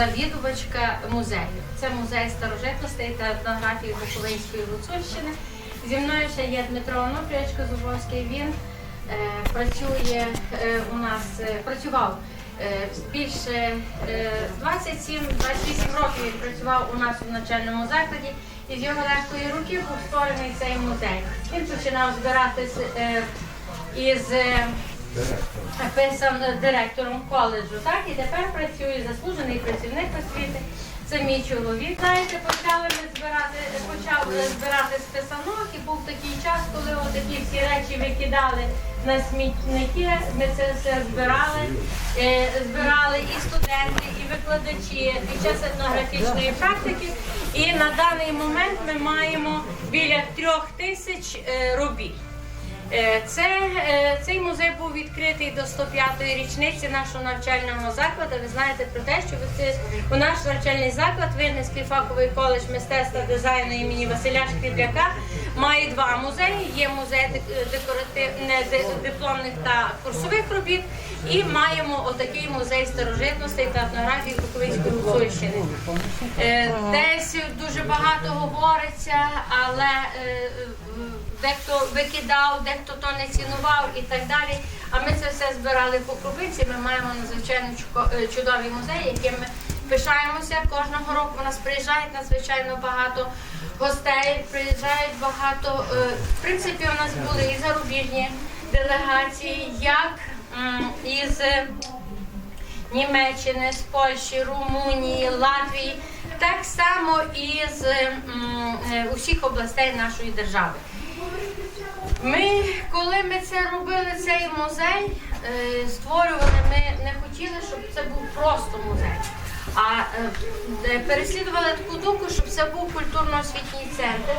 завідувачка музею. Це музей старожитностей та етнографії Буковинської Гуцульщини. Зі мною ще є Дмитро Онуфрійович Козубовський. Він е, працює е, у нас, е, працював е, більше е, 27-28 років він працював у нас у навчальному закладі. І з його легкої руки був створений цей музей. Він починав збиратись е, із писав директором коледжу, так і тепер працює заслужений працівник освіти. Це мій чоловік. Знаєте, почали ми збирати, почав збирати з писанок, і був такий час, коли такі всі речі викидали на смітники. Ми це все збирали. Е, збирали і студенти, і викладачі під час етнографічної практики. І на даний момент ми маємо біля трьох тисяч е, робіт. Е, Це, е, цей музей був відкритий до 105-ї річниці нашого навчального закладу. Ви знаєте про те, що у наш навчальний заклад Винницький фаховий коледж мистецтва дизайну імені Василя Шкріпляка має два музеї. Є музей дек- декоратив- не, дипломних та курсових робіт, і маємо отакий музей старожитностей та етнографії Буковинської Гуцульщини. Е, Десь дуже багато говориться, але дехто викидав, дехто то не цінував і так далі. А ми це все збирали по крупиці. Ми маємо надзвичайно е, чудові музеї, яким ми пишаємося. Кожного року у нас приїжджають надзвичайно багато гостей, приїжджають багато. е, В принципі, у нас були і зарубіжні делегації, як із. Німеччини, з Польщі, Румунії, Латвії, так само і з е, усіх областей нашої держави. Ми, коли ми це робили, цей музей е, створювали, ми не хотіли, щоб це був просто музей. А е, переслідували таку думку, щоб це був культурно-освітній центр,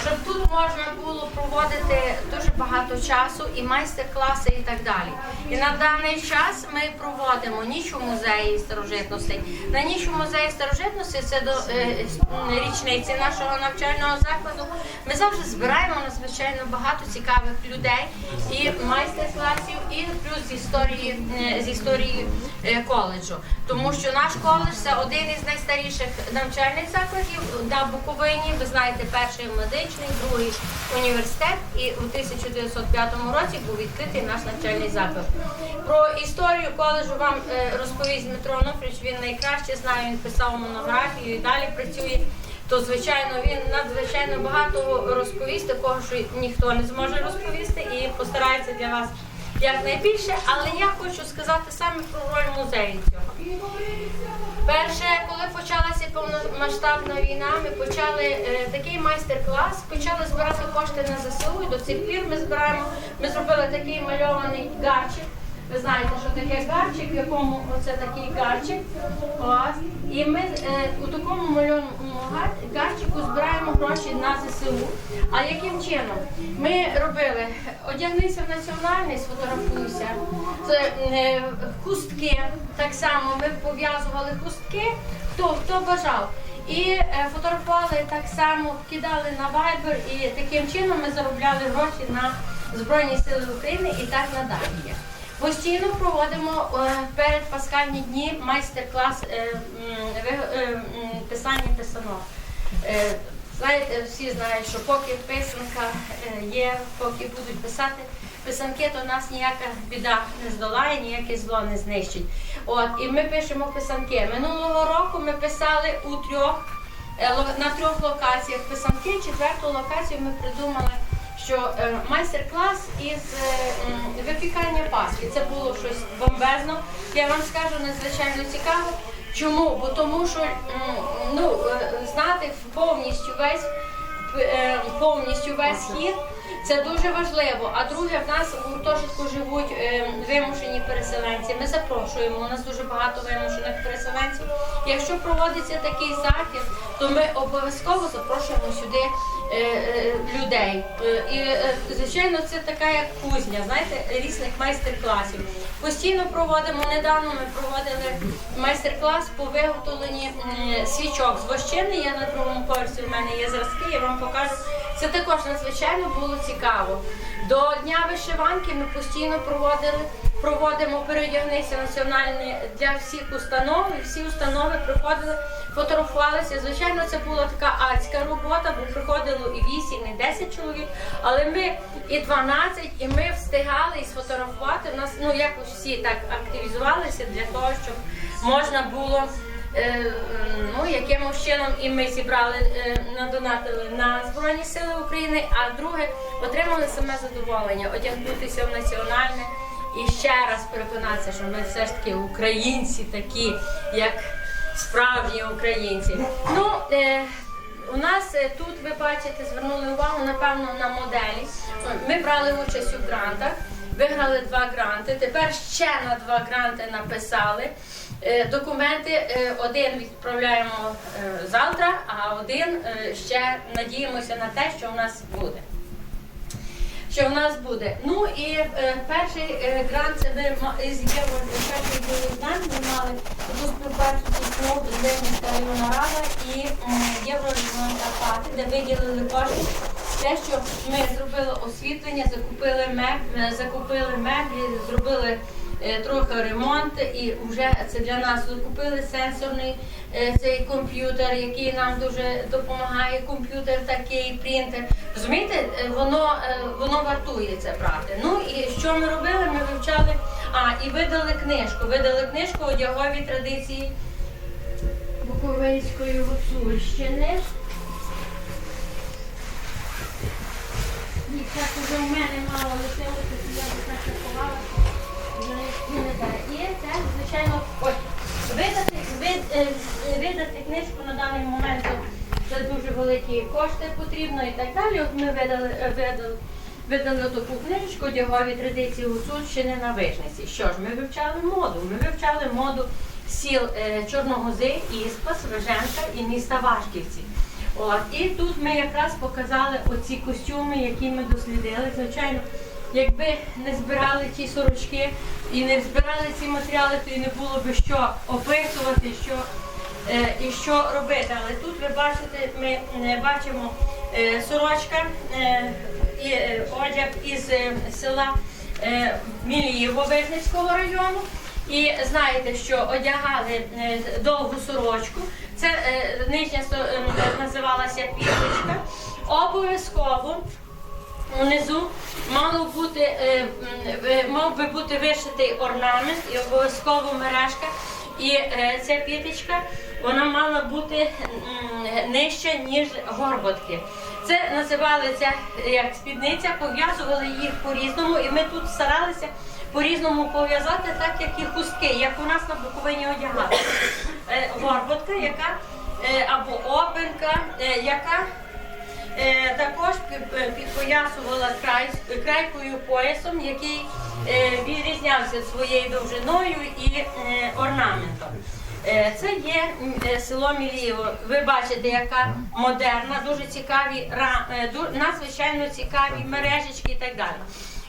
щоб тут можна було проводити дуже багато часу і майстер-класи і так далі. І на даний час ми проводимо ніч у музеї старожитностей. На ніч у музеї старожитностей це до е, річниці нашого навчального закладу. Ми завжди збираємо надзвичайно багато цікавих людей і майстер-класів, і плюс з історії е, з історії е, коледжу. Тому що наш коледж це один із найстаріших навчальних закладів на Буковині. Ви знаєте, перший медичний, другий університет. І у 1905 році був відкритий наш навчальний заклад. Про історію коледжу вам е, розповість Дмитро Онуфрійович, Він найкраще знає. Він писав монографію і далі працює. То звичайно він надзвичайно багато розповість, такого що ніхто не зможе розповісти, і постарається для вас якнайбільше. Але я хочу сказати саме про роль музею цього. Перше, коли почалася повномасштабна війна, ми почали е, такий майстер-клас, почали збирати кошти на ЗСУ. І до цих пір ми збираємо. Ми зробили такий мальований гарчик. Ви знаєте, що таке гарчик, в якому оце такий гарчик. Ось. І ми е, у такому мальованому гар- гарчику збираємо гроші на ЗСУ. А яким чином? Ми робили одягнися в національний, сфотографуйся. Це е, хустки. Так само ми пов'язували хустки, хто хто бажав. І е, фотографували так само, кидали на Viber, і таким чином ми заробляли гроші на Збройні Сили України і так надалі. Постійно проводимо е, перед пасхальні дні майстер-клас е, е, писання писанок. Знаєте, всі знають, що поки писанка є, поки будуть писати писанки, то нас ніяка біда не здолає, ніяке зло не знищить. От, і ми пишемо писанки. Минулого року ми писали у трьох на трьох локаціях писанки. Четверту локацію ми придумали що е, майстер-клас із е, випікання паски. Це було щось бомбезно. Я вам скажу надзвичайно цікаво. Чому? Бо тому, що ну, е, знати повністю весь повністю весь хід. Це дуже важливо. А друге, в нас у гуртожитку живуть е, вимушені переселенці. Ми запрошуємо. У нас дуже багато вимушених переселенців. Якщо проводиться такий захід, то ми обов'язково запрошуємо сюди людей. Е, і е, звичайно, це така як кузня, знаєте, різних майстер-класів. Постійно проводимо. Недавно ми проводили майстер-клас по виготовленні свічок з вощини. Я на другому поверсі в мене є зразки, я вам покажу. Це також надзвичайно було цікаво. До Дня вишиванки ми постійно проводили проводимо переодягнися національне для всіх установ. І всі установи приходили, фотографувалися. Звичайно, це була така адська робота, бо приходило і 8, і 10 чоловік. Але ми і 12, і ми встигали і сфотографувати. У нас ну якось всі так активізувалися для того, щоб можна було. Е, ну, якимось чином і ми зібрали, е, надонатили на Збройні Сили України, а друге отримали саме задоволення, одягнутися в національне і ще раз переконатися, що ми все ж таки українці такі, як справжні українці. Ну, е, у нас е, тут, ви бачите, звернули увагу, напевно, на моделі. Ми брали участь у грантах, виграли два гранти. Тепер ще на два гранти написали. Е, Документи е, один відправляємо завтра, а один ще надіємося на те, що в нас буде. Що в нас буде? Ну і е, перший е, грант це ми із Євро перший грант. Ми мали таку співпрацю з Ленінська районна рада і Єврорегіон Карпати, де виділили кошти. Те, що ми зробили освітлення, закупили меблі, закупили меблі, зробили е, трохи ремонт, і вже це для нас закупили сенсорний е, цей комп'ютер, який нам дуже допомагає. Комп'ютер такий, принтер. Розумієте, е, воно, е, воно вартує це брати. Ну і що ми робили? Ми вивчали, а і видали книжку. Видали книжку одягові традиції Буковинської Гуцульщини. Їх так уже в мене мало лишилося, я б так ховала, Звичайно, ось, видати, вид, е, видати книжку на даний момент це дуже великі кошти потрібно і так далі. От ми видали, е, видали, видали таку книжечку одягові традиції Гуцульщини на вишниці. Що ж, ми вивчали моду. Ми вивчали моду сіл е, Чорногози, Іспас, Виженка і міста Вашківці. От, і тут ми якраз показали оці костюми, які ми дослідили. Звичайно, якби не збирали ті сорочки і не збирали ці матеріали, то і не було би що описувати, що е, і що робити. Але тут ви бачите, ми е, бачимо е, сорочка е, і е, одяг із е, села е, Мілієво Вижницького району. І знаєте, що одягали довгу сорочку. Це е, нижня е, називалася піточка. Обов'язково Унизу мало бути, е, е, мав би бути вишитий орнамент і обов'язково мережка. І е, ця піточка вона мала бути нижча, ніж горботки. Це називалося як спідниця, пов'язували їх по-різному, і ми тут старалися по-різному пов'язати, так як і хустки, як у нас на Буковині одягали. Е, горботка, яка або опенка, е, яка також пі- пі- підпоясувала край, крайкою поясом, який е, відрізнявся своєю довжиною і е, орнаментом. Е, це є е, село Мілієво. Ви бачите, яка модерна, дуже цікаві е, надзвичайно цікаві мережечки і так далі.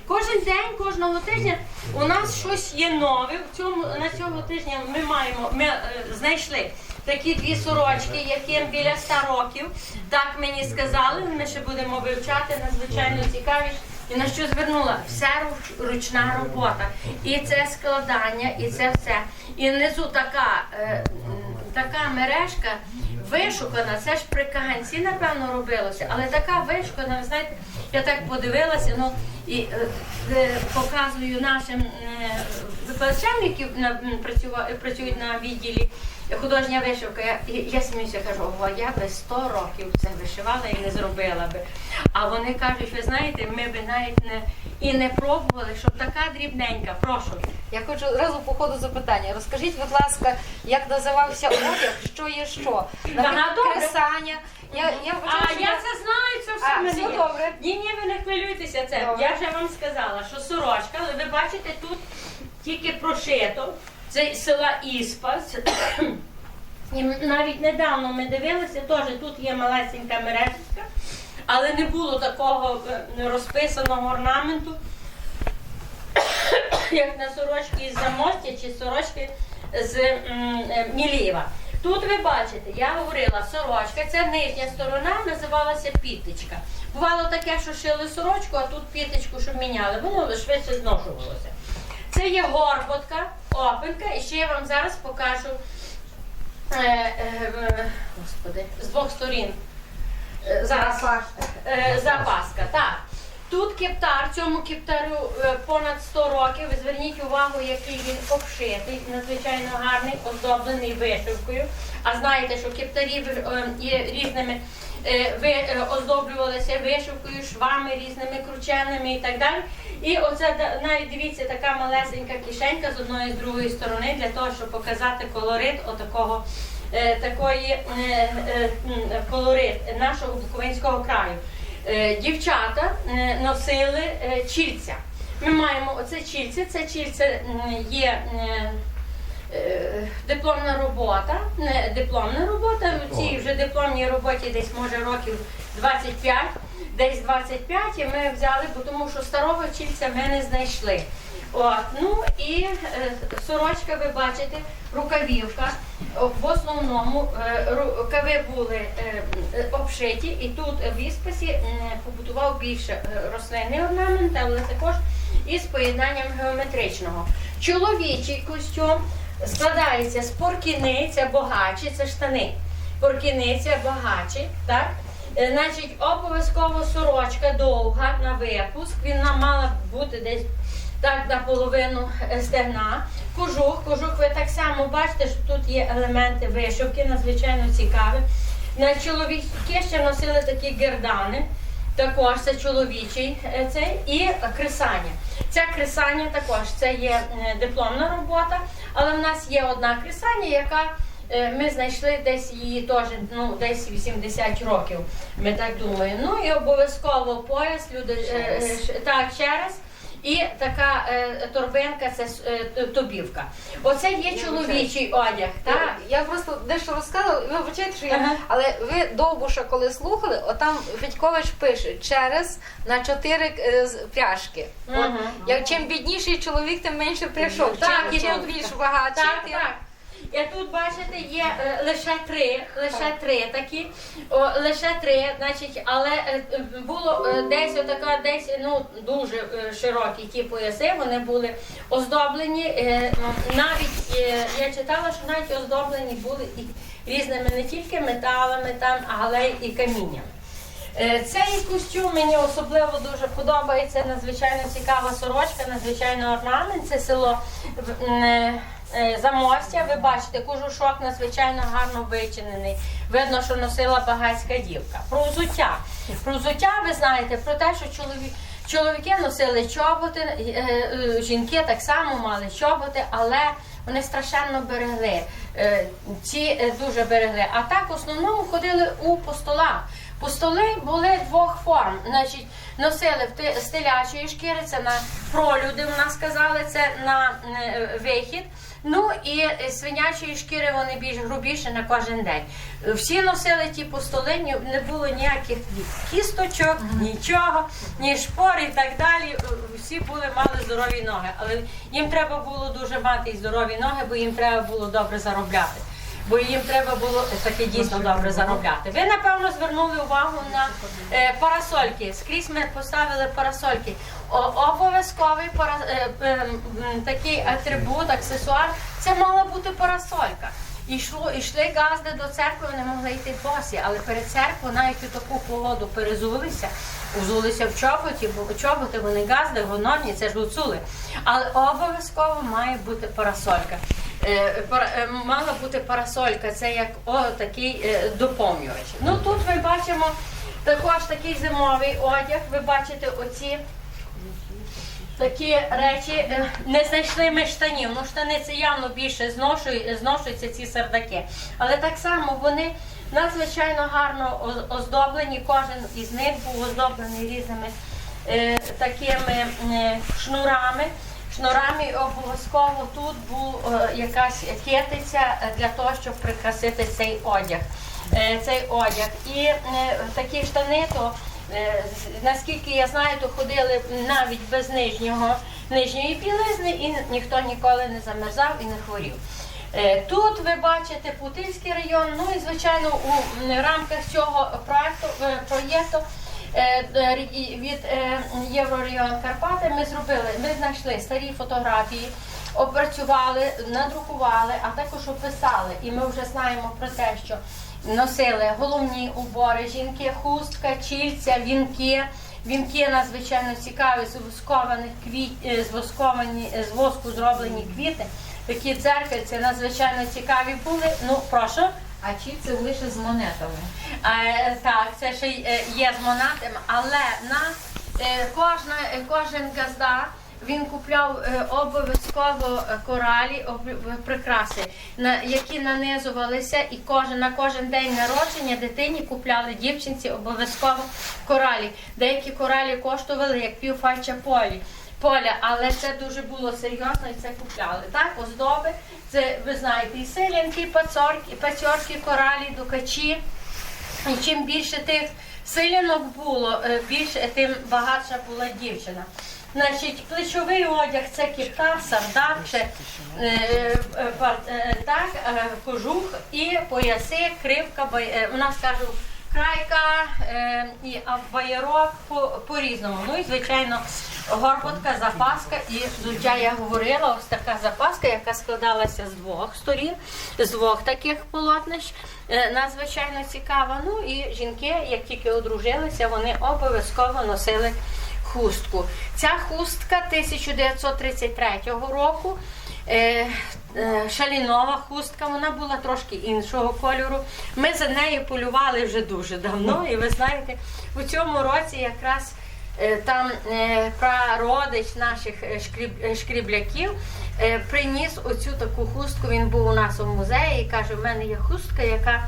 Кожен день, кожного тижня у нас щось є нове. В цьому на цього тижня ми маємо ми е, знайшли такі дві сорочки, яким біля 100 років. Так мені сказали. Ми ще будемо вивчати надзвичайно цікаві. І на що звернула все руч- ручна робота, і це складання, і це все. І внизу така, е, така мережка вишукана. Це ж при Каганці, напевно, робилося, але така вишукана, ви знаєте, я так подивилася, ну і е, е, показую нашим е, викладачам, які на, працюва- працюють на відділі художня вишивка. Я, я сміюся, кажу, о, я би 100 років це вишивала і не зробила би. А вони кажуть, ви знаєте, ми би навіть не і не пробували, щоб така дрібненька. Прошу. Я хочу одразу по ходу запитання. Розкажіть, будь ласка, як називався одяг, що є що? Добре. кресання. Я, я А що я це знаю, це все А, в все мене є. добре. Ні, ні, ви не хвилюйтеся це. Добре. Я вже вам сказала, що сорочка, але ви бачите, тут тільки прошито. Це з села Іспас. І навіть недавно ми дивилися, теж тут є малесенька мережечка, але не було такого е, розписаного орнаменту, як на сорочки з замостя чи сорочки з е, Тут ви бачите, я говорила, сорочка, це нижня сторона називалася піточка. Бувало таке, що шили сорочку, а тут піточку, щоб міняли, воно швидше зношувалося. Це є горботка, опенка, і ще я вам зараз покажу е, е, е, господи, з двох сторін. Е, Зараз Е, запаска. Так. Тут кептар, цьому кептарю е, понад 100 років. Ви зверніть увагу, який він обшитий, надзвичайно гарний, оздоблений вишивкою. А знаєте, що кептарі є різними оздоблювалися вишивкою, швами різними крученими і так далі. І оце навіть дивіться, така малесенька кишенька з одної і з другої сторони для того, щоб показати колорит отакого. е, Такої е, е, колорит нашого Буковинського краю. Е, Дівчата е, носили е, чільця. Ми маємо оце чільце. Це чільце є е, е, дипломна робота. Дипломна робота. У цій вже дипломній роботі десь може років 25, десь 25, і ми взяли, бо тому що старого чільця ми не знайшли. От, ну і е, сорочка, ви бачите, рукавівка. В основному е, рукави були е, обшиті, і тут в ісписі м, побудував більше е, рослинний орнамент, але також із поєднанням геометричного. Чоловічий костюм складається з поркіниць або гачі, це штани. Поркіниці або гачі, так? Е, Значить, обов'язково сорочка довга на випуск. Вона мала бути десь так наполовину е, стегна. Кожух, кожух, ви так само бачите, що тут є елементи вишивки, надзвичайно цікаві. На чоловіки ще носили такі гердани. Також це чоловічий е, цей і кресання. Ця кресання також це є дипломна робота, але в нас є одна кресання, яка ми знайшли десь її теж ну, десь 80 років. Ми так думаємо. Ну і обов'язково пояс, люди е, е, ш- так, через. І така е, торбинка, це е, тобівка. Оце є чоловічий одяг. Так? Я просто дещо розказала, ви вибачайте, що я, Ага. але ви довбуша, коли слухали, отам Федькович пише через на чотири е, пряжки. От, як чим бідніший чоловік, тим менше пряжок. Так, чим, і тут- більш багатший, Так, так. І тут бачите, є е, лише три, лише три такі, о, лише три, значить, але е, було е, десь отака, десь ну дуже е, широкі ті пояси, вони були оздоблені. е, навіть е, я читала, що навіть оздоблені були і різними не тільки металами, там, але і камінням. Е, Цей костюм мені особливо дуже подобається. Надзвичайно цікава сорочка, надзвичайно орнамент. Це село е, Замостя. Ви бачите, кожушок надзвичайно гарно вичинений. Видно, що носила багатська дівка. Про взуття. Про взуття ви знаєте про те, що чоловік. Чоловіки носили чоботи, е, е, жінки так само мали чоботи, але вони страшенно берегли. Е, Ці е, дуже берегли. А так в основному ходили у постолах. Постоли були двох форм. Значить, носили в телячої шкіри, це на пролюди, в нас сказали, це на е, вихід. Ну і е, свинячої шкіри вони більш грубіші на кожен день. Всі носили ті постоли, ні- не було ніяких ні кісточок, нічого, ні шпор і так далі. Е, Всі були мали здорові ноги, але їм треба було дуже мати і здорові ноги, бо їм треба було добре заробляти. Бо їм треба було таке дійсно добре заробляти. Ви напевно звернули увагу на е, парасольки. Скрізь ми поставили парасольки. Обов'язковий пара, е, е, такий атрибут, аксесуар. Це мала бути парасолька. І йшло, йшли газди до церкви, вони могли йти босі, але перед церквою навіть у таку погоду перезулися, узулися в чоботі, бо чоботи вони газди, гонорні, це ж гуцули. Але обов'язково має бути парасолька. Е, е, мала бути парасолька, це як о, такий е, доповнювач. Ну тут ми бачимо також такий зимовий одяг. Ви бачите оці такі речі. Не знайшли ми штанів. Ну штани це явно більше зношують, зношуються ці сердаки. Але так само вони надзвичайно гарно оздоблені. Кожен із них був оздоблений різними е, такими е, шнурами. Шнурами обов'язково тут був е, якась китиця е, для того, щоб прикрасити цей одяг. Е, цей одяг. І е, такі штани, то наскільки я знаю, то ходили навіть без нижнього нижньої білизни, і ніхто ніколи не замерзав і не хворів. Тут ви бачите Путильський район. Ну і звичайно у рамках цього проєкту від е, Єврорегіон Карпати ми зробили, ми знайшли старі фотографії, опрацювали, надрукували, а також описали. І ми вже знаємо про те, що носили головні убори, жінки, хустка, чільця, вінки. Вінки надзвичайно цікаві з воскованих квіт, е, з восковані е, з воску зроблені квіти. Такі дзеркальці надзвичайно цікаві були. Ну прошу. А чіпці лише з монетами. Е, так, це ще й, е, є з монатами, але на е, кожна, е, кожен газда він купляв обов'язково коралі, прикраси, на, які нанизувалися, і кожен на кожен день народження дитині купляли дівчинці обов'язково коралі. Деякі коралі коштували як півфальча полі. Поля, але це дуже було серйозно і це купляли. Так, оздоби, це ви знаєте, і селянки, і пацьорки, коралі, дукачі. І чим більше тих силянок було, е, більше тим багатша була дівчина. Значить, плечовий одяг це кіпта, сардак, е, е, е, е, кожух і пояси, кривка, бай- е, у нас кажуть крайка е, і а баярок по, по-різному. Ну і звичайно, горботка, запаска і взуття я говорила, ось така запаска, яка складалася з двох сторін, з двох таких полотнищ. Е, Надзвичайно цікава. Ну і жінки, як тільки одружилися, вони обов'язково носили хустку. Ця хустка 1933 року. Е, е, Шалінова хустка, вона була трошки іншого кольору. Ми за нею полювали вже дуже давно, і ви знаєте, у цьому році якраз е, там прародич наших шкріб- шкрібляків приніс оцю таку хустку. Він був у нас у музеї і каже: в мене є хустка, яка,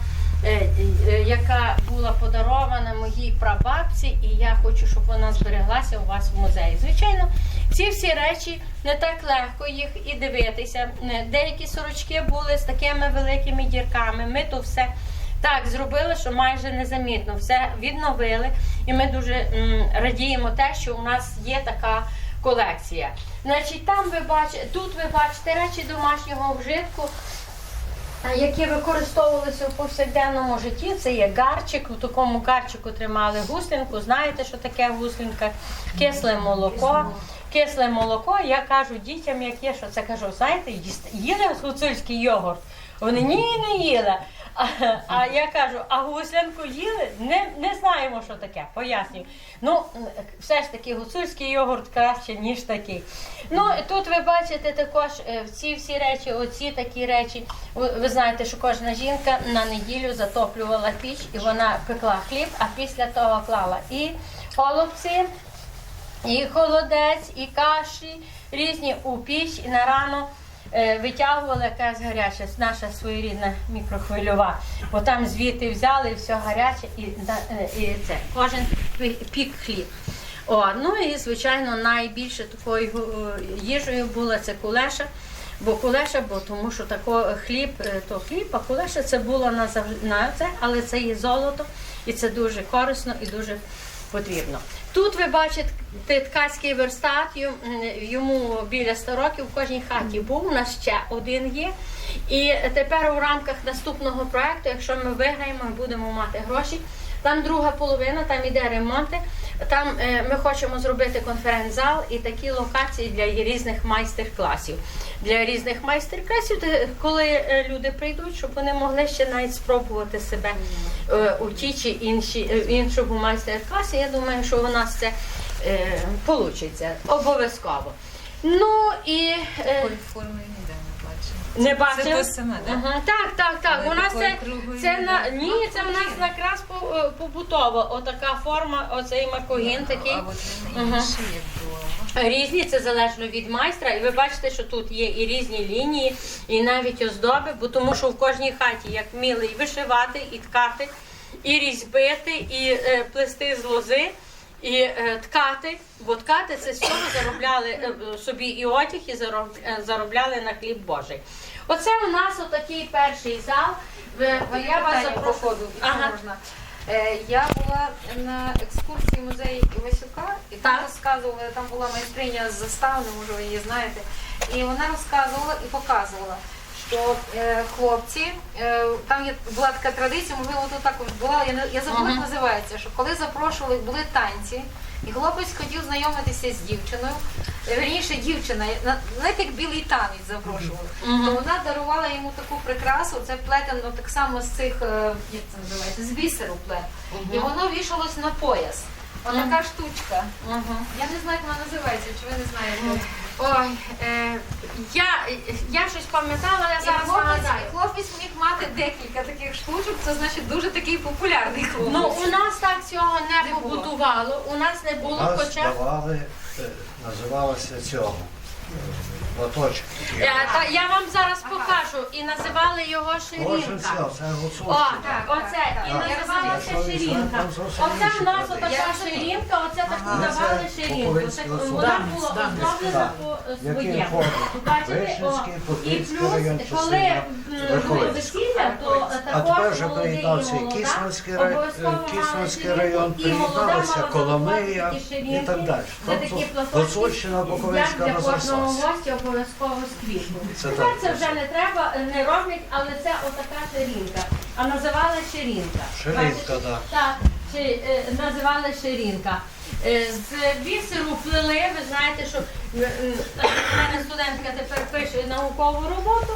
яка була подарована моїй прабабці, і я хочу, щоб вона збереглася у вас в музеї. Звичайно, ці всі речі не так легко їх і дивитися. Е, Деякі сорочки були з такими великими дірками. Ми то все. Так, зробили, що майже незамітно все відновили, і ми дуже радіємо те, що у нас є така колекція. Значить, там ви бачите, тут ви бачите речі домашнього вжитку, які використовувалися в повсякденному житті. Це є гарчик. У такому гарчику тримали гуслінку. Знаєте, що таке гуслінка? Кисле молоко. Кисле молоко. Я кажу дітям, як є, що це кажу, знаєте, їли гуцульський йогурт. Вони ні, не їли. А, а я кажу, а гуслянку їли? Не, не знаємо, що таке. Пояснюю. Ну, все ж таки, гуцульський йогурт краще, ніж такий. Ну, тут ви бачите також е, ці всі речі, оці такі речі. Ви, ви знаєте, що кожна жінка на неділю затоплювала піч і вона пекла хліб, а після того клала і голубці, і холодець, і каші різні у піч, і на рано е, витягувала якась гаряча, наша своєрідна мікрохвильова. Бо там звідти взяли все гаряче і, е, і це. Кожен пік хліб. О, ну і звичайно, найбільше такою е, їжею була це кулеша. Бо кулеша, бо тому що тако хліб, то хліб, а кулеша це було на, на це, але це є золото, і це дуже корисно і дуже потрібно. Тут ви бачите ткацький верстат, йому біля 100 років в кожній хаті був, у нас ще один є. І тепер у рамках наступного проекту, якщо ми виграємо ми будемо мати гроші, там друга половина, там іде ремонти. Там е, ми хочемо зробити конференц-зал і такі локації для різних майстер-класів. Для різних майстер-класів, коли е, люди прийдуть, щоб вони могли ще навіть спробувати себе е, у тій чи іншій, е, іншому майстер-класі. Я думаю, що у нас це вийде обов'язково. Ну і форми не бачила. не Це бачив? те саме, так? Ага, так, так, так. Але У нас це, круглої це не на ні, це в нас якраз по- е, побутова. Отака форма, оцей макогін такий. А от Ага. інший, як було. Різні, це залежно від майстра, і ви бачите, що тут є і різні лінії, і навіть оздоби, бо тому що в кожній хаті як вміли і вишивати, і ткати, і різьбити, і е, плести з лози, і е, ткати. Бо ткати це з цього заробляли е, собі і одяг, і зароб- е, заробляли на хліб Божий. Оце у нас отакий перший зал. Ви- Я вас запрошую. ходу, якщо Ага. можна. Е, Я була на екскурсії в музеї Івасюка, і там Так. розказували, там була майстриня з заставни, може ви її знаєте. І вона розказувала і показувала, то е, хлопці, е, там є, була така традиція, можливо, тут також була, я, не- я забула, як називається, що коли запрошували, були танці, і хлопець хотів знайомитися з дівчиною, е, верніше дівчина, на- знаєте, як білий танець запрошували, то вона дарувала йому таку прикрасу, це плетено так само з цих, е, як це називається, з бісеру плет. І воно вішалось на пояс. Отака штучка. Я не знаю, як вона називається, чи ви не знаєте? Ой, е, я, я щось пам'ятала, я І зараз хлопець, нагадаю. хлопець міг мати декілька таких штучок, це значить дуже такий популярний хлопець. Ну, у нас так цього не Не було. побудувало, у нас не було, Нас хоча. давали, е, називалося цього. Е, Е, та я вам зараз покажу. І називали його Кожен ширинка. сел, це О, так, оце, і називалася ширинка. Оце в нас традиції. така Я ширинка, оце Ага. давали ширинку. Так. Вона була оздоблена по своєму. Бачите, о, Вишинський, і плюс, район, коли частина м, весілля, то А також вже молодий і приєднався і молода Кіцманський рай- обов'язково е, Кіцманський мали район, і молода приєдналися мала Коломия і ширинки. так далі. Це такі Тобто платочки, Гуцульщина Буковинська як для кожного розрослася. обов'язково з квітку. Це Тепер так, це вже не треба, не роблять, але це отака ширинка. А називали ширинка. Ширинка, так. Так, чи, е, називали ширинка. Е, З бісеру плели, ви знаєте, що м, м, в мене студентка тепер пише наукову роботу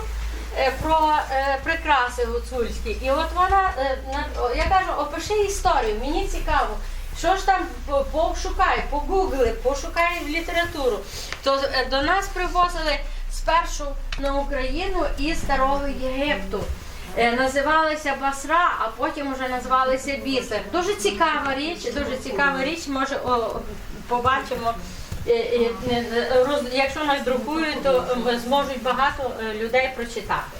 е, про е, прикраси гуцульські. І от вона, е, на- я кажу, опиши історію, мені цікаво. Що ж там пошукай, погугли, пошукай літературу. То е, до нас привозили спершу на Україну із Старого Єгипту. Е, Називалися Басра, а потім вже називалися Бісер. Дуже цікава річ, дуже цікава річ, може о, побачимо. Е, Якщо нас друкують, то зможуть багато людей прочитати.